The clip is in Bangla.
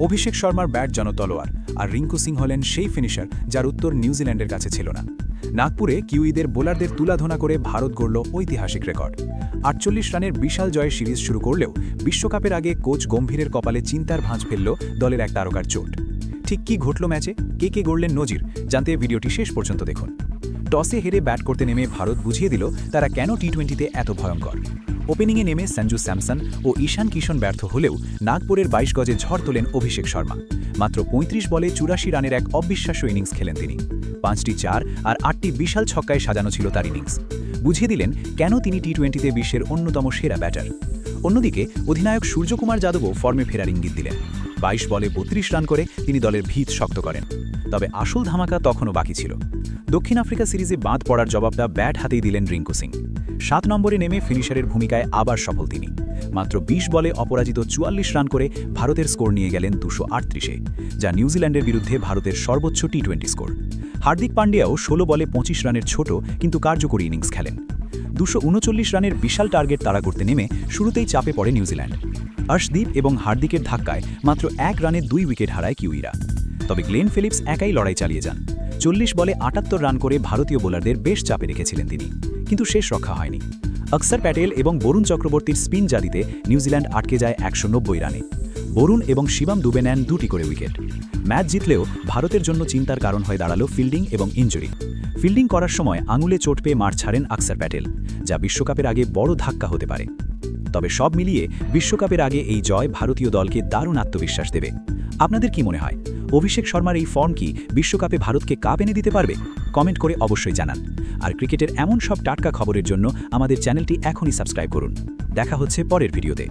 অভিষেক শর্মার ব্যাট যেন তলোয়ার, আর রিঙ্কু সিং হলেন সেই ফিনিশার যার উত্তর নিউজিল্যান্ডের কাছে ছিল না। নাগপুরে কিউইদের বোলারদের তুলাধনা করে ভারত গড়ল ঐতিহাসিক রেকর্ড। আটচল্লিশ রানের বিশাল জয়ের সিরিজ শুরু করলেও বিশ্বকাপের আগে কোচ গম্ভীরের কপালে চিন্তার ভাঁজ ফেলল দলের এক তারকার চোট। ঠিক কি ঘটল ম্যাচে? কে কে গড়লেন নজির? জানতে ভিডিওটি শেষ পর্যন্ত দেখুন। টসে হেরে ব্যাট করতে নেমে ভারত বুঝিয়ে দিল তারা কেন টি টোয়েন্টিতে এত ভয়ঙ্কর। ওপেনিংয়ে নেমে সঞ্জু স্যামসন ও ঈশান কিশন ব্যর্থ হলেও নাগপুরের বাইশ গজে ঝড় তোলেন অভিষেক শর্মা। মাত্র ৩৫ বলে চুরাশি রানের এক অবিশ্বাস্য ইনিংস খেলেন তিনি। পাঁচটি চার আর আটটি বিশাল ছক্কায় সাজানো ছিল তার ইনিংস। বুঝিয়ে দিলেন কেন তিনি টি টোয়েন্টিতে বিশ্বের অন্যতম সেরা ব্যাটার। অন্যদিকে অধিনায়ক সূর্যকুমার যাদবও ফর্মে ফেরার ইঙ্গিত দিলেন। বাইশ বলে বত্রিশ রান করে তিনি দলের ভিত শক্ত করেন। তবে আসল ধামাকা তখনও বাকি ছিল। দক্ষিণ আফ্রিকা সিরিজে বাদ পড়ার জবাবটা ব্যাট হাতেই দিলেন রিঙ্কু সিং। সাত নম্বরে নেমে ফিনিশারের ভূমিকায় আবার সফল তিনি। মাত্র ২০ বলে অপরাজিত চুয়াল্লিশ রান করে ভারতের স্কোর নিয়ে গেলেন দুশো আটত্রিশে, যা নিউজিল্যান্ডের বিরুদ্ধে ভারতের সর্বোচ্চ টি টোয়েন্টি স্কোর। হার্দিক পান্ডিয়াও ষোলো বলে পঁচিশ রানের ছোট কিন্তু কার্যকরী ইনিংস খেলেন। দুশো রানের বিশাল টার্গেট তাড়া করতে নেমে শুরুতেই চাপে পড়ে নিউজিল্যান্ড। অর্শদীপ এবং হার্দিকের ধাক্কায় মাত্র এক রানে দুই উইকেট হারায় কিউইরা। তবে গ্লেন ফিলিপস একাই লড়াই চালিয়ে যান। চল্লিশ বলে আটাত্তর রান করে ভারতীয় বোলারদের বেশ চাপে রেখেছিলেন তিনি, কিন্তু শেষ রক্ষা হয়নি। অক্সার প্যাটেল এবং বরুণ চক্রবর্তীর স্পিন জাদিতে নিউজিল্যান্ড আটকে যায় একশো নব্বই রানে। বরুণ এবং শিবাম দুবে নেন দুটি করে উইকেট। ম্যাচ জিতলেও ভারতের জন্য চিন্তার কারণ হয়ে দাঁড়াল ফিল্ডিং এবং ইঞ্জুরি ফিল্ডিং করার সময় আঙুলে চোট পেয়ে মাঠ ছাড়েন আকসার প্যাটেল, যা বিশ্বকাপের আগে বড় ধাক্কা হতে পারে। তবে সব মিলিয়ে বিশ্বকাপের আগে এই জয় ভারতীয় দলকে দারুণ আত্মবিশ্বাস দেবে। আপনাদের কি মনে হয়? অভিষেক শর্মার এই ফর্ম কি বিশ্বকাপে ভারতকে কাপ এনে দিতে পারবে? কমেন্ট করে অবশ্যই জানান। আর ক্রিকেটের এমন সব টাটকা খবরের জন্য আমাদের চ্যানেলটি এখনই সাবস্ক্রাইব করুন। দেখা হচ্ছে পরের ভিডিওতে।